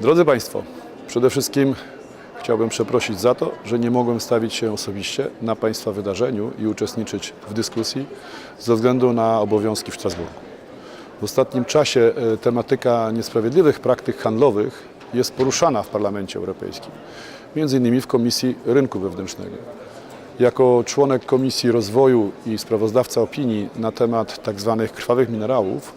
Drodzy Państwo, przede wszystkim chciałbym przeprosić za to, że nie mogłem stawić się osobiście na Państwa wydarzeniu i uczestniczyć w dyskusji ze względu na obowiązki w Strasburgu. W ostatnim czasie e, tematyka niesprawiedliwych praktyk handlowych jest poruszana w Parlamencie Europejskim, między innymi w Komisji Rynku Wewnętrznego. Jako członek Komisji Rozwoju i sprawozdawca opinii na temat tzw. krwawych minerałów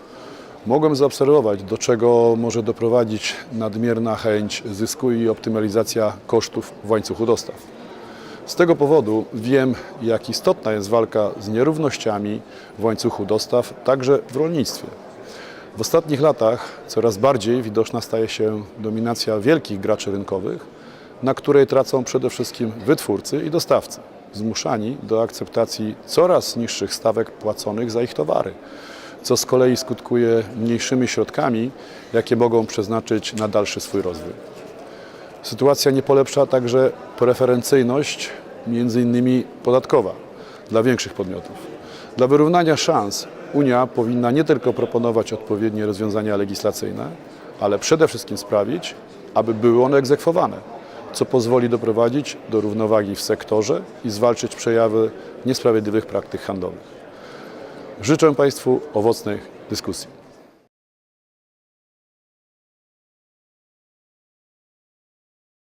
mogłem zaobserwować, do czego może doprowadzić nadmierna chęć zysku i optymalizacja kosztów w łańcuchu dostaw. Z tego powodu wiem, jak istotna jest walka z nierównościami w łańcuchu dostaw, także w rolnictwie. W ostatnich latach coraz bardziej widoczna staje się dominacja wielkich graczy rynkowych, na której tracą przede wszystkim wytwórcy i dostawcy, zmuszani do akceptacji coraz niższych stawek płaconych za ich towary, co z kolei skutkuje mniejszymi środkami, jakie mogą przeznaczyć na dalszy swój rozwój. Sytuacja nie polepsza także preferencyjność, między innymi podatkowa, dla większych podmiotów. Dla wyrównania szans Unia powinna nie tylko proponować odpowiednie rozwiązania legislacyjne, ale przede wszystkim sprawić, aby były one egzekwowane, co pozwoli doprowadzić do równowagi w sektorze i zwalczyć przejawy niesprawiedliwych praktyk handlowych. Życzę Państwu owocnej dyskusji.